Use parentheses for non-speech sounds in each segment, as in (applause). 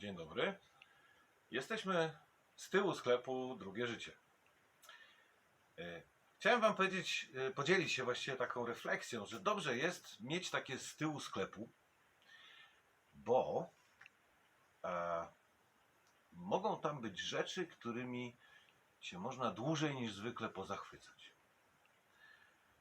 Dzień dobry. Jesteśmy z tyłu sklepu Drugie Życie. E, Chciałem Wam powiedzieć, e, podzielić się właściwie taką refleksją, że dobrze jest mieć takie z tyłu sklepu, bo e, mogą tam być rzeczy, którymi się można dłużej niż zwykle pozachwycać.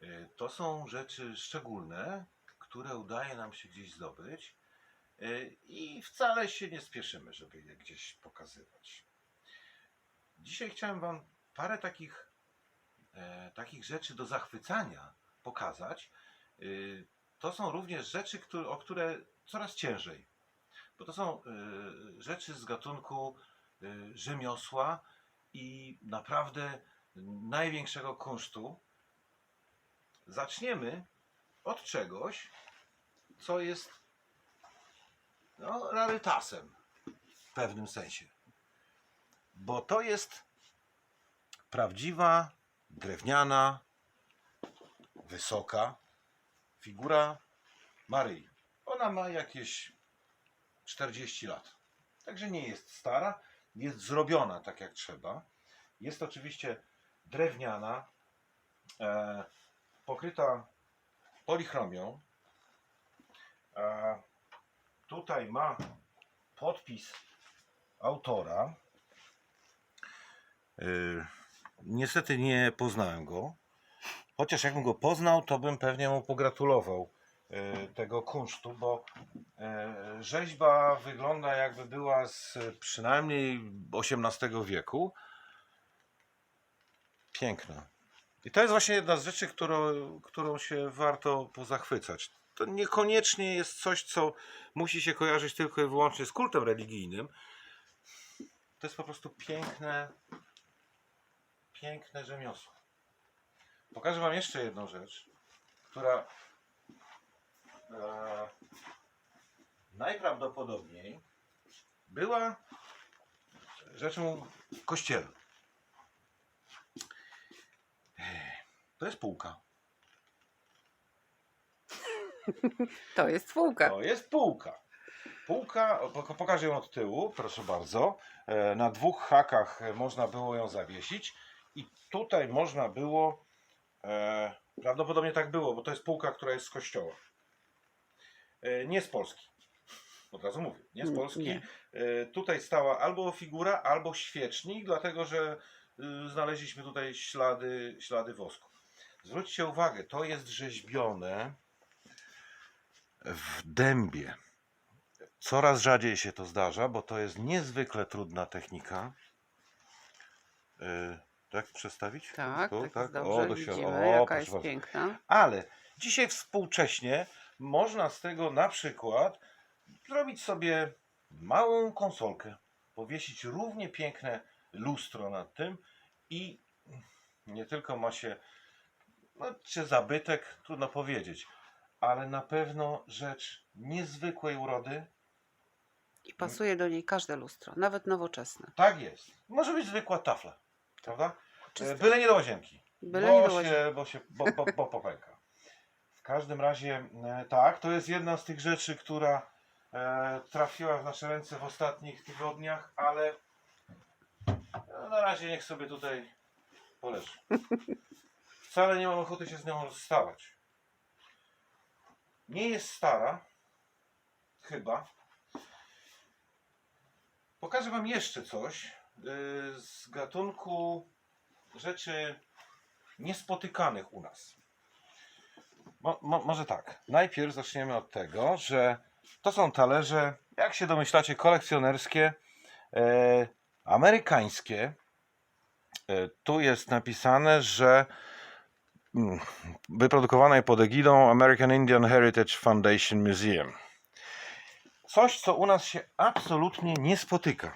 E, To są rzeczy szczególne, które udaje nam się gdzieś zdobyć i wcale się nie spieszymy, żeby je gdzieś pokazywać. Dzisiaj chciałem Wam parę takich, e, takich rzeczy do zachwycania pokazać. E, to są również rzeczy, które, o które coraz ciężej, bo to są e, rzeczy z gatunku e, rzemiosła i naprawdę największego kunsztu. Zaczniemy od czegoś, co jest no, rarytasem w pewnym sensie. Bo to jest prawdziwa, drewniana, wysoka figura Maryi. Ona ma jakieś 40 lat. Także nie jest stara, jest zrobiona tak jak trzeba. Jest oczywiście drewniana, e, pokryta polichromią. E, tutaj ma podpis autora. E, niestety nie poznałem go. Chociaż jakbym go poznał, to bym pewnie mu pogratulował e, tego kunsztu, bo e, rzeźba wygląda jakby była z przynajmniej XVIII wieku. Piękna. I to jest właśnie jedna z rzeczy, którą, którą się warto pozachwycać. To niekoniecznie jest coś, co musi się kojarzyć tylko i wyłącznie z kultem religijnym. To jest po prostu piękne, piękne rzemiosło. Pokażę Wam jeszcze jedną rzecz, która e, najprawdopodobniej była rzeczą w kościele. To jest półka. (laughs) To jest spółka. To jest półka. Półka, pok- pokażę ją od tyłu, proszę bardzo. E, Na dwóch hakach można było ją zawiesić i tutaj można było, e, prawdopodobnie tak było, bo to jest półka, która jest z kościoła. E, Nie z Polski. Od razu mówię, nie z Mm, Polski. nie. E, Tutaj stała albo figura, albo świecznik, dlatego że y, znaleźliśmy tutaj ślady, ślady wosku. Zwróćcie uwagę, to jest rzeźbione w dębie. Coraz rzadziej się to zdarza, bo to jest niezwykle trudna technika. Yy, tak przedstawić? Tak, Tu, tak, jest dobrze. O, do Widzimy, o, jaka jest bardzo. piękna. Ale dzisiaj współcześnie można z tego na przykład zrobić sobie małą konsolkę, powiesić równie piękne lustro nad tym i nie tylko ma się, no, czy zabytek, trudno powiedzieć, ale na pewno rzecz niezwykłej urody. I pasuje do niej każde lustro, nawet nowoczesne. Tak jest. Może być zwykła tafla, prawda? Czyste. E, Byle nie do łazienki. Byle bo nie do się, łazienki. bo się bo, bo, bo popęka. W każdym razie e, tak, to jest jedna z tych rzeczy, która e, trafiła w nasze ręce w ostatnich tygodniach, ale no, na razie niech sobie tutaj poleży. (laughs) Wcale nie mam ochoty się z nią rozstawać. Nie jest stara, chyba. Pokażę Wam jeszcze coś e, z gatunku rzeczy niespotykanych u nas. Mo, mo, może tak. Najpierw zaczniemy od tego, że to są talerze, jak się domyślacie, kolekcjonerskie, e, amerykańskie. E, tu jest napisane, że mm, wyprodukowane pod egidą American Indian Heritage Foundation Museum. Coś, co u nas się absolutnie nie spotyka.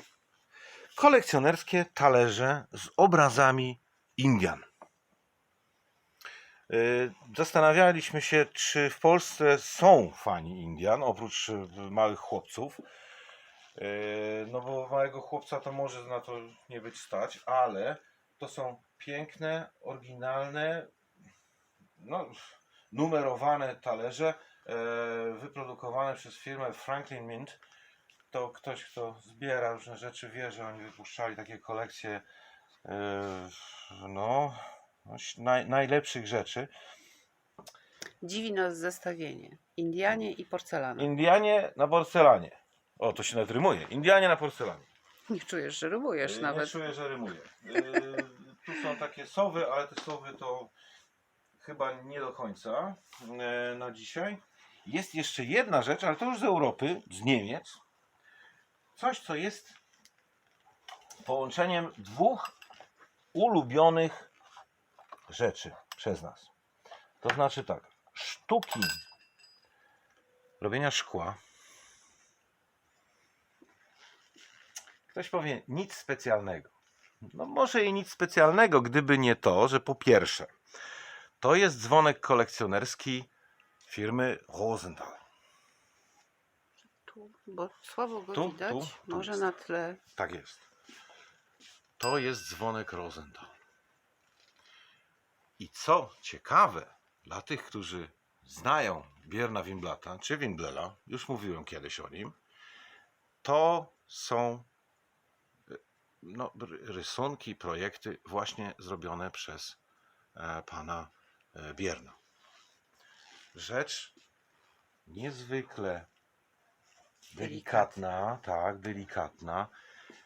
Kolekcjonerskie talerze z obrazami Indian. Y, Zastanawialiśmy się, czy w Polsce są fani Indian, oprócz y, małych chłopców. Y, No bo małego chłopca to może na to nie być stać, ale to są piękne, oryginalne, no, numerowane talerze e, wyprodukowane przez firmę Franklin Mint. to ktoś, kto zbiera różne rzeczy, wie, że oni wypuszczali takie kolekcje e, no, naj, najlepszych rzeczy. Dziwi nas zestawienie. Indianie i porcelana. Indianie na porcelanie. O, to się nawet rymuje. Indianie na porcelanie. Nie czujesz, że rybujesz Yy, Nie nawet. czuję, że rymuję. Tu są takie sowy, ale te sowy to chyba nie do końca yy, na dzisiaj. Jest jeszcze jedna rzecz, ale to już z Europy, z Niemiec. Coś, co jest połączeniem dwóch ulubionych rzeczy przez nas. To znaczy tak, sztuki robienia szkła. Ktoś powie, nic specjalnego. No może i nic specjalnego, gdyby nie to, że po pierwsze, to jest dzwonek kolekcjonerski firmy Rosenthal. Tu, bo słabo go Tu, widać. tu, tu Może jest. na tle. Tak jest. To jest dzwonek Rosenthal. I co ciekawe, dla tych, którzy znają Bierna Wimblata, czy Wimblela, już mówiłem kiedyś o nim, to są e, no, ry- rysunki, projekty właśnie zrobione przez e, pana Bierna. Rzecz niezwykle delikatna, tak, delikatna.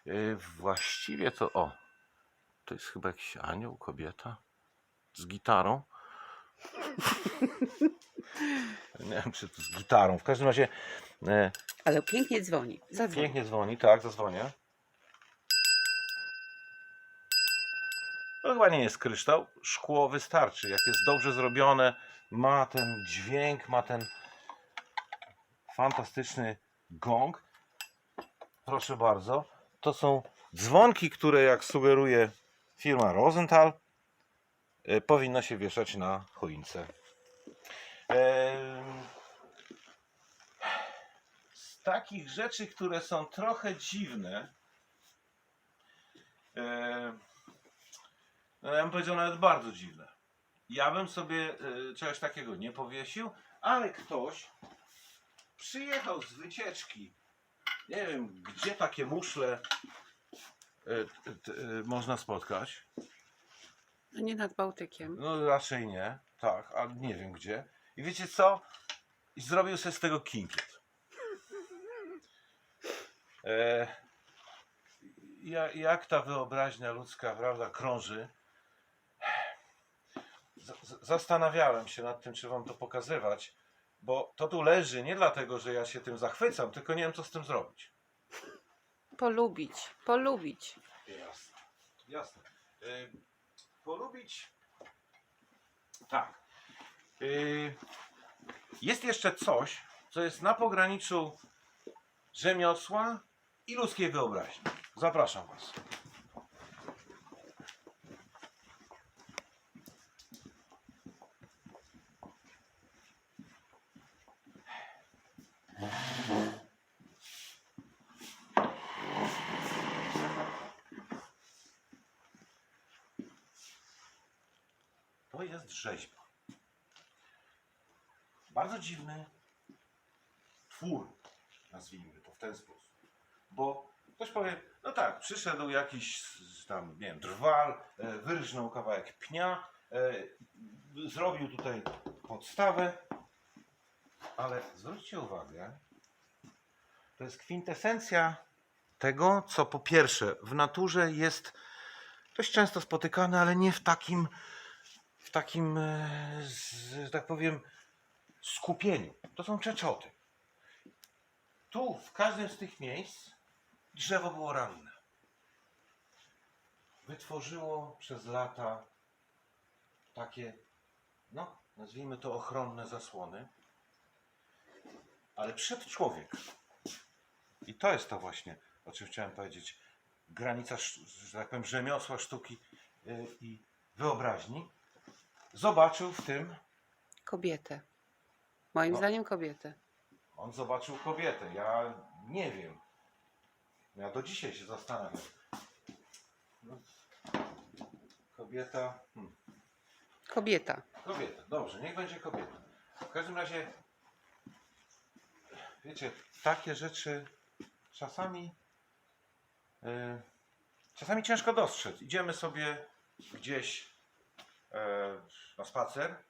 Yy, Właściwie to o, to jest chyba jakiś anioł, kobieta z gitarą. (laughs) Nie wiem, czy to z gitarą. W każdym razie e, Ale pięknie dzwoni. Zadzwoń. pięknie dzwoni, tak, zadzwonię. Chyba nie jest kryształ. Szkło wystarczy. Jak jest dobrze zrobione, ma ten dźwięk, ma ten fantastyczny gong. Proszę bardzo. To są dzwonki, które, jak sugeruje firma Rosenthal, e, powinno się wieszać na choince. Em, z takich rzeczy, które są trochę dziwne, e, no ja bym powiedział nawet bardzo dziwne. Ja bym sobie e, czegoś takiego nie powiesił, ale ktoś przyjechał z wycieczki. Nie wiem, gdzie takie muszle t- t- e, można spotkać. No nie nad Bałtykiem. No raczej nie, tak, ale nie wiem gdzie. I wiecie co? I zrobił sobie z tego kinkiet. E, ja, jak ta wyobraźnia ludzka, prawda, krąży. Zastanawiałem się nad tym, czy wam to pokazywać, bo to tu leży nie dlatego, że ja się tym zachwycam, tylko nie wiem, co z tym zrobić. Polubić, polubić. Jasne, jasne. Y, polubić. Tak. Y, jest jeszcze coś, co jest na pograniczu rzemiosła i ludzkiej wyobraźni. Zapraszam Was. Jest rzeźba. Bardzo dziwny twór, nazwijmy to w ten sposób. Bo ktoś powie, no tak, przyszedł jakiś tam, nie wiem, drwal, e, wyrżnął kawałek pnia, e, zrobił tutaj podstawę, ale zwróćcie uwagę, to jest kwintesencja tego, co po pierwsze w naturze jest dość często spotykane, ale nie w takim w takim, e, że tak powiem, skupieniu. To są czeczoty. Tu, w każdym z tych miejsc, drzewo było ranne. Wytworzyło przez lata takie, no, nazwijmy to ochronne zasłony, ale przed człowiek. I to jest to właśnie, o czym chciałem powiedzieć. Granica, że tak powiem, rzemiosła, sztuki y, i wyobraźni zobaczył w tym, Kobietę. Moim No. zdaniem kobietę. on zobaczył kobietę. Ja nie wiem. Ja do dzisiaj się zastanawiam. No, kobieta. Hmm. Kobieta. Kobieta, dobrze, niech będzie kobieta. W każdym razie, wiecie, takie rzeczy czasami e, czasami ciężko dostrzec. Idziemy sobie gdzieś na spacer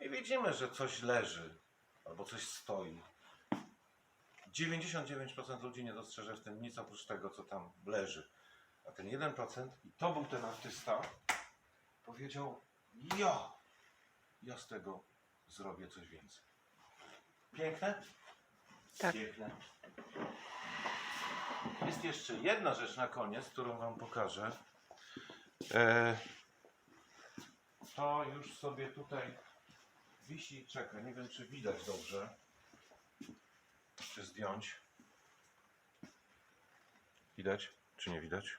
i widzimy, że coś leży albo coś stoi. 99% ludzi nie dostrzeże w tym nic oprócz tego, co tam leży. A ten 1%, i to był ten artysta, powiedział: Ja, ja z tego zrobię coś więcej. Piękne? Tak. Piękne. Jest jeszcze jedna rzecz na koniec, którą Wam pokażę. E, to już sobie tutaj wisi i czeka. Nie wiem, czy widać dobrze. Czy zdjąć. Widać, czy nie widać?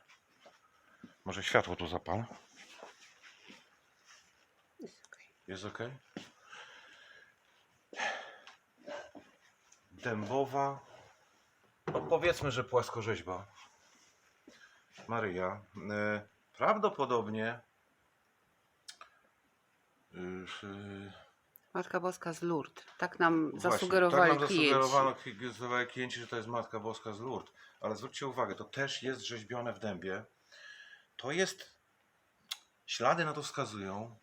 Może światło tu zapal? Jest ok? Dębowa, no powiedzmy, że płaskorzeźba. Maryja. Prawdopodobnie y, y, Matka Boska z Lourdes. Tak nam Właśnie, zasugerowali tak nam klienci. zasugerowano zasugerowali klienci, że to jest Matka Boska z Lourdes. Ale zwróćcie uwagę, to też jest rzeźbione w dębie. To jest, ślady na to wskazują,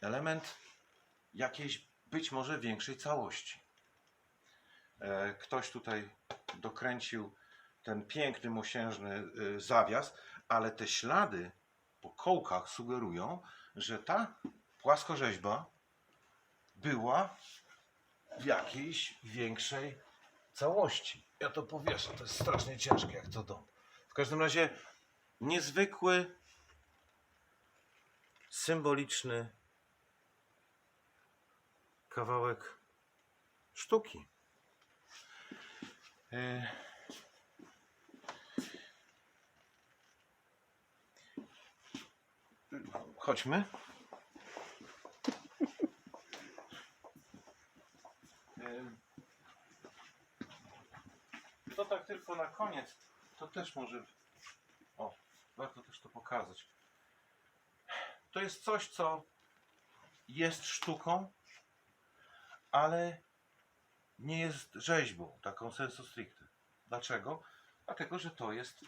element jakiejś być może większej całości. E, Ktoś tutaj dokręcił ten piękny, mosiężny y, zawias, ale te ślady po kołkach sugerują, że ta płaskorzeźba była w jakiejś większej całości. Ja to powieszę, to jest strasznie ciężkie jak to dom. W każdym razie niezwykły, symboliczny kawałek sztuki. E, Chodźmy. To tak tylko na koniec. To też może. O, warto też to pokazać. To jest coś, co jest sztuką, ale nie jest rzeźbą, taką sensu stricte. Dlaczego? Dlatego, że to jest,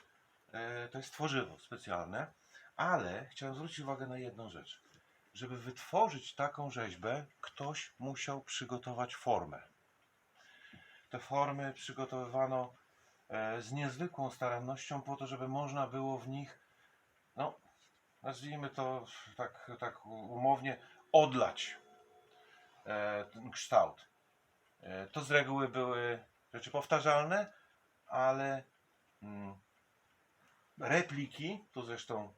e, to jest tworzywo specjalne, ale chciałem zwrócić uwagę na jedną rzecz. Żeby wytworzyć taką rzeźbę, ktoś musiał przygotować formę. Te formy przygotowywano e, z niezwykłą starannością po to, żeby można było w nich, no, nazwijmy to tak, tak umownie, odlać e, ten kształt. E, To z reguły były rzeczy powtarzalne, ale mm, repliki, tu zresztą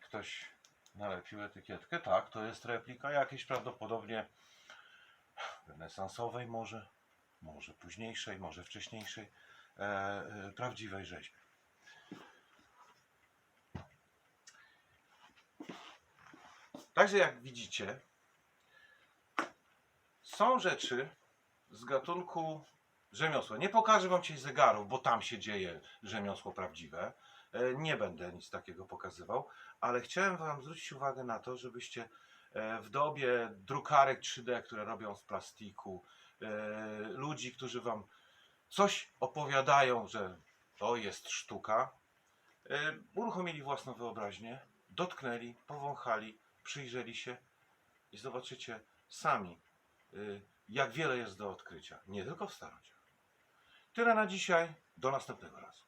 ktoś nalepił etykietkę, tak, to jest replika jakiejś prawdopodobnie renesansowej może, może późniejszej, może wcześniejszej, e, e, prawdziwej rzeźby. Także jak widzicie, są rzeczy z gatunku rzemiosła. Nie pokażę wam dzisiaj zegarów, bo tam się dzieje rzemiosło prawdziwe. E, Nie będę nic takiego pokazywał, ale chciałem wam zwrócić uwagę na to, żebyście e, w dobie drukarek 3D, które robią z plastiku, ludzi, którzy wam coś opowiadają, że to jest sztuka, e, uruchomili własną wyobraźnię, dotknęli, powąchali, przyjrzeli się i zobaczycie sami, y, jak wiele jest do odkrycia. Nie tylko w starodziach. Tyle na dzisiaj. Do następnego razu.